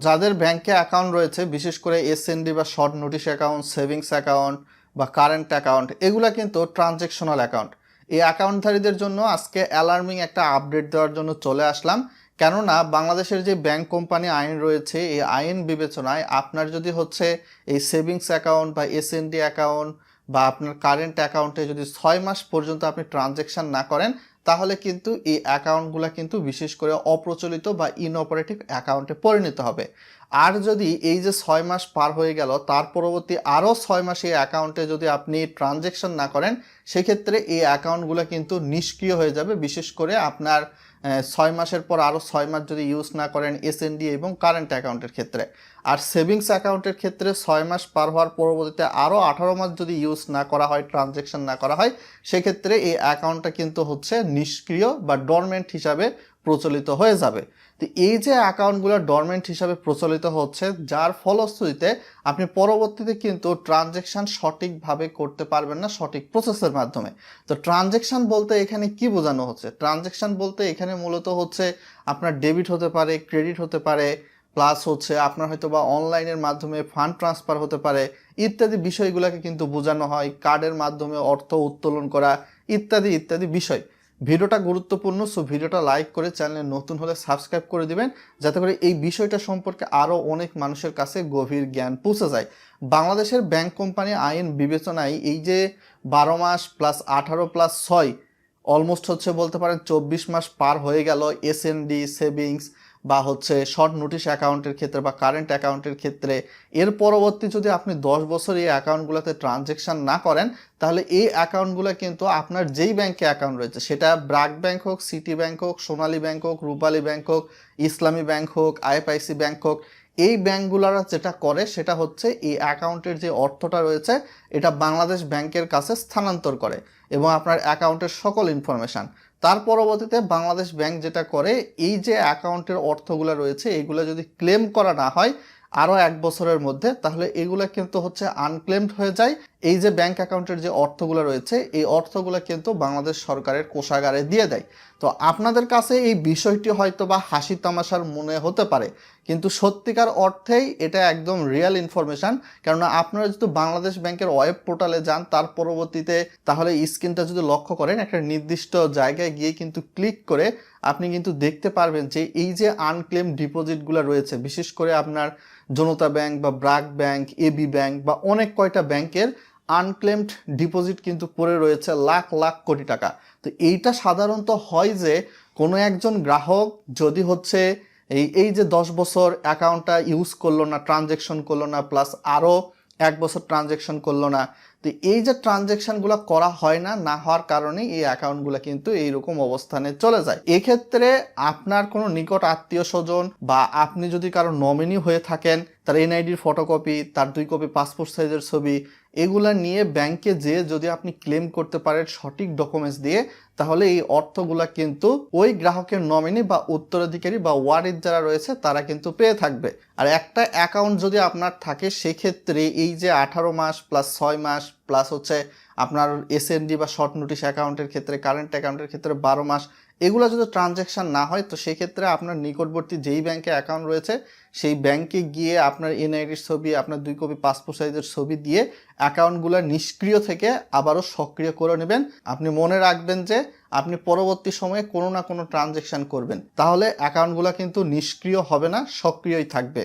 যাদের ব্যাংকে অ্যাকাউন্ট রয়েছে, বিশেষ করে এসএনডি বা short notice account savings account বা কারেন্ট অ্যাকাউন্ট এগুলো কিন্তু ট্রানজেকশনাল অ্যাকাউন্ট এই অ্যাকাউন্টধারীদের জন্য আজকে অ্যালার্মিং একটা আপডেট দেওয়ার জন্য চলে আসলাম। কেননা, বাংলাদেশের যে ব্যাংক কোম্পানি আইন রয়েছে, এই আইন বিবেচনায় আপনার যদি হচ্ছে এই সেভিংস অ্যাকাউন্ট বা এসএনডি অ্যাকাউন্ট বা আপনার কারেন্ট অ্যাকাউন্টে যদি ছয় মাস পর্যন্ত আপনি ট্রানজেকশন না করেন তাহলে কিন্তু এই অ্যাকাউন্টগুলো কিন্তু বিশেষ করে অপ্রচলিত বা ইনঅপারেটিভ অ্যাকাউন্টে পরিণত হবে। আর যদি এই যে ছয় মাস পার হয়ে গেল, তার পরবর্তী আরও ছয় মাস এই অ্যাকাউন্টে যদি আপনি ট্রানজ্যাকশন না করেন সেক্ষেত্রে এই অ্যাকাউন্টগুলো কিন্তু নিষ্ক্রিয় হয়ে যাবে। বিশেষ করে আপনার ছয় মাসের পর আরও ছয় মাস যদি ইউজ না করেন এসএনডি এবং কারেন্ট অ্যাকাউন্টের ক্ষেত্রে। আর সেভিংস অ্যাকাউন্টের ক্ষেত্রে ছয় মাস পার হওয়ার পরবর্তীতে আরও আঠারো মাস যদি ইউজ না করা হয় ট্রানজ্যাকশান না করা হয়, সেক্ষেত্রে এই অ্যাকাউন্টটা কিন্তু হচ্ছে নিষ্ক্রিয় বা ডরমেন্ট হিসাবে প্রচলিত হয়ে যাবে। তো এই যে অ্যাকাউন্টগুলো ডরমেন্ট হিসাবে প্রচলিত হচ্ছে, যার ফলশ্রুতিতে আপনি পরবর্তীতে কিন্তু ট্রানজেকশন সঠিকভাবে করতে পারবেন না সঠিক প্রসেসের মাধ্যমে। তো ট্রানজেকশন বলতে এখানে কি বোঝানো হচ্ছে? ট্রানজেকশন বলতে এখানে মূলত হচ্ছে আপনার ডেবিট হতে পারে, ক্রেডিট হতে পারে, প্লাস হচ্ছে আপনার হয়তো বা অনলাইনের মাধ্যমে ফান্ড ট্রান্সফার হতে পারে, ইত্যাদি বিষয়গুলোকে কিন্তু বোঝানো হয়, কার্ডের মাধ্যমে অর্থ উত্তোলন করা, ইত্যাদি ইত্যাদি বিষয়। ভিডিওটা গুরুত্বপূর্ণ সো ভিডিওটা লাইক করে চ্যানেলে নতুন হলে সাবস্ক্রাইব করে দিবেন, যাতে করে এই বিষয়টা সম্পর্কে আরও অনেক মানুষের কাছে গভীর জ্ঞান পৌঁছে যায়। বাংলাদেশের ব্যাংক কোম্পানি আইন বিবেচনায় এই যে বারো মাস প্লাস আঠারো প্লাস ছয় অলমোস্ট হচ্ছে বলতে পারেন চব্বিশ মাস পার হয়ে গেল এসএনডি সেভিংস বা হচ্ছে শর্ট নোটিশ অ্যাকাউন্টের ক্ষেত্রে বা কারেন্ট অ্যাকাউন্টের ক্ষেত্রে, এর পরবর্তী যদি আপনি দশ বছর এই অ্যাকাউন্টগুলোতে ট্রানজ্যাকশান না করেন, তাহলে এই অ্যাকাউন্টগুলো কিন্তু আপনার যেই ব্যাংকে অ্যাকাউন্ট রয়েছে, সেটা ব্রাক ব্যাংক হোক, সিটি ব্যাংক হোক, সোনালী ব্যাংক হোক, রূপালী ব্যাংক হোক, ইসলামী ব্যাংক হোক, আইএফআইসি ব্যাংক হোক এই ব্যাঙ্কগুলোরা যেটা করে সেটা হচ্ছে এই অ্যাকাউন্টের যে অর্থটা রয়েছে, এটা বাংলাদেশ ব্যাংকের কাছে স্থানান্তর করে এবং আপনার অ্যাকাউন্টের সকল ইনফরমেশান। তার পরবর্তীতে বাংলাদেশ ব্যাংক যেটা করে, এই যে অ্যাকাউন্টের অর্থগুলো রয়েছে, এগুলো যদি ক্লেম করা না হয় আরও এক বছরের মধ্যে, তাহলে এগুলো কিন্তু হচ্ছে আনক্লেমড হয়ে যায়। এই যে ব্যাংক অ্যাকাউন্টের যে অর্থগুলো রয়েছে, এই অর্থগুলো কিন্তু বাংলাদেশ সরকারের কোষাগারে দিয়ে দেয়। তো আপনাদের কাছে এই বিষয়টি হয়তো বা হাসি তামাশার মনে হতে পারে, কিন্তু সত্যিকার অর্থেই এটা একদম রিয়েল ইনফরমেশন কেননা আপনারা যদি বাংলাদেশ ব্যাংকের ওয়েব পোর্টালে যান, তার পরবর্তীতে তাহলে স্ক্রিনটা যদি লক্ষ্য করেন, একটা নির্দিষ্ট জায়গায় গিয়ে কিন্তু ক্লিক করে আপনি কিন্তু দেখতে পারবেন যে এই যে আনক্লেম ডিপোজিটগুলো রয়েছে, বিশেষ করে আপনার জনতা ব্যাংক বা ব্রাক ব্যাংক এবি ব্যাংক বা অনেক কয়টা ব্যাংকের আনক্লেমড ডিপোজিট কিন্তু পড়ে রয়েছে লাখ লাখ কোটি টাকা। তো এইটা সাধারণত হয় যে কোনো একজন গ্রাহক যদি হচ্ছে এই এই যে দশ বছর অ্যাকাউন্টটা ইউজ করল না, ট্রানজেকশন করল না, প্লাস আরও এক বছর ট্রানজেকশন করল না, তো এই যে ট্রানজেকশনগুলো করা হয় না না হওয়ার কারণে এই অ্যাকাউন্টগুলো কিন্তু এইরকম অবস্থানে চলে যায়। এক্ষেত্রে আপনার কোনো নিকট আত্মীয় স্বজন বা আপনি যদি কারও নমিনি হয়ে থাকেন তার এনআইডির ফটোকপি তার দুই কপি পাসপোর্ট সাইজের ছবি, এগুলা নিয়ে ব্যাংকে যে যদি আপনি ক্লেম করতে পারেন সঠিক ডকুমেন্টস দিয়ে, তাহলে এই অর্থগুলা কিন্তু ওই গ্রাহকের নমিনি বা উত্তরাধিকারী বা ওয়ারিদ যারা রয়েছে, তারা কিন্তু পেয়ে থাকবে। আর একটা অ্যাকাউন্ট যদি আপনার থাকে, সেক্ষেত্রে এই যে আঠারো মাস প্লাস ছয় মাস প্লাস হচ্ছে আপনার এসএনডি বা শর্ট নোটিশ অ্যাকাউন্টের ক্ষেত্রে কারেন্ট অ্যাকাউন্টের ক্ষেত্রে বারো মাস, এগুলো যদি ট্রানজ্যাকশন না হয়, তো সেক্ষেত্রে আপনার নিকটবর্তী যেই ব্যাংকে অ্যাকাউন্ট রয়েছে, সেই ব্যাংকে গিয়ে আপনার এনআইডির ছবি, আপনার দুই কপি পাসপোর্ট সাইজের ছবি দিয়ে অ্যাকাউন্টগুলো নিষ্ক্রিয় থেকে আবারও সক্রিয় করে নেবেন। আপনি মনে রাখবেন যে আপনি পরবর্তী সময়ে কোনো না কোনো ট্রানজ্যাকশন করবেন। তাহলে অ্যাকাউন্টগুলো কিন্তু নিষ্ক্রিয় হবে না, সক্রিয়ই থাকবে।